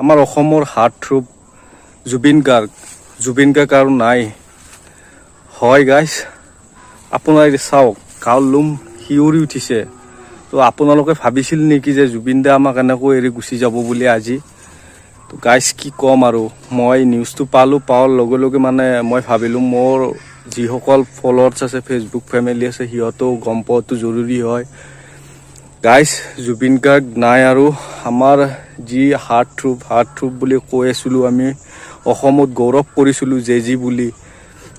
আমাৰ অসমৰ heart throb Zubeen Garg. Zubeen Garg আৰু নাই। হয় গাইজ আপোনাৰ চাওক, কাল লোম শিয়ৰি উঠিছে। তো আপোনালোকে ভাবিছিল নেকি যে জুবিন দা আমাক এনেকৈ এৰি গুচি যাব বুলি আজি? তো গাইজ কি ক'ম আৰু, মই নিউজটো পালোঁ পোৱাৰ লগে লগে মানে মই ভাবিলোঁ মোৰ যিসকল ফলোৱাৰ্ছ আছে ফেচবুক ফেমিলি আছে, সিহঁতেও গম পোৱাটো জৰুৰী হয়। গাইজ জুবিন গাৰ্গ নাই আৰু আমাৰ যি হাৰ্ট থ্ৰুপ হাৰ্ট থ্ৰুপ বুলি কৈ আছিলোঁ আমি, অসমত গৌৰৱ কৰিছিলোঁ জে জি বুলি।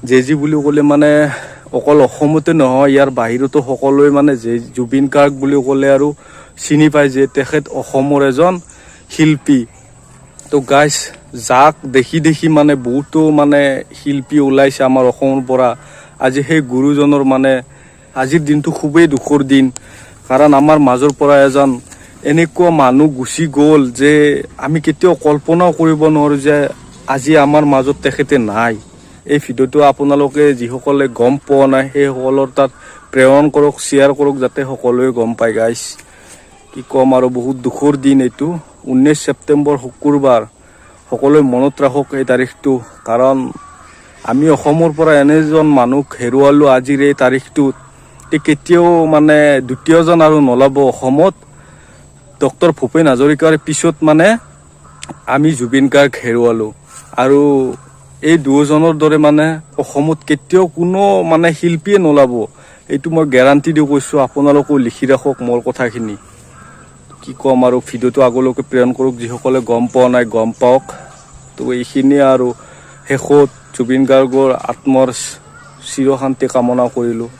জে জি বুলি ক'লে মানে অকল অসমতে নহয়, ইয়াৰ বাহিৰতো সকলোৱে মানে যে জুবিন গাৰ্গ বুলি ক'লে আৰু চিনি পায় যে তেখেত অসমৰ এজন শিল্পী। তো গাইজ যাক দেখি দেখি মানে বহুতো মানে শিল্পী ওলাইছে আমাৰ অসমৰ পৰা। আজি সেই গুৰুজনৰ মানে আজিৰ দিনটো খুবেই দুখৰ দিন। কাৰণ আমাৰ মাজৰ পৰা এজন এনেকুৱা মানুহ গুচি গ'ল যে আমি কেতিয়াও কল্পনাও কৰিব নোৱাৰোঁ যে আজি আমাৰ মাজত তেখেতে নাই। এই ভিডিঅ'টো আপোনালোকে যিসকলে গম পোৱা নাই, সেইসকলৰ তাত প্ৰেৰণ কৰক, শ্বেয়াৰ কৰক, যাতে সকলোৱে গম পায়। গাইজ কি ক'ম আৰু বহুত দুখৰ দিন এইটো। ঊনৈছ ছেপ্টেম্বৰ, শুকুৰবাৰ। সকলোৱে মনত ৰাখক এই তাৰিখটো। কাৰণ আমি অসমৰ পৰা এনে এজন মানুহ হেৰুৱালোঁ আজিৰ এই তাৰিখটোত। কেতিয়াও মানে দ্বিতীয়জন আৰু নলাব অসমত। ডক্টৰ ভূপেন হাজৰিকাৰ পিছত মানে আমি জুবিন গাৰ্গ হেৰুৱালোঁ। আৰু এই দুয়োজনৰ দৰে মানে অসমত কেতিয়াও কোনো মানে শিল্পীয়ে নোলাব। এইটো মই গেৰাণ্টি দি কৈছোঁ, আপোনালোকেও লিখি ৰাখক মোৰ কথাখিনি। কি ক'ম আৰু, ভিডিঅ'টো আগলৈকে প্ৰেৰণ কৰক, যিসকলে গম পোৱা নাই গম পাওক। তো এইখিনিয়ে আৰু শেষত জুবিন গাৰ্গৰ আত্মৰ চিৰশান্তি কামনা কৰিলোঁ।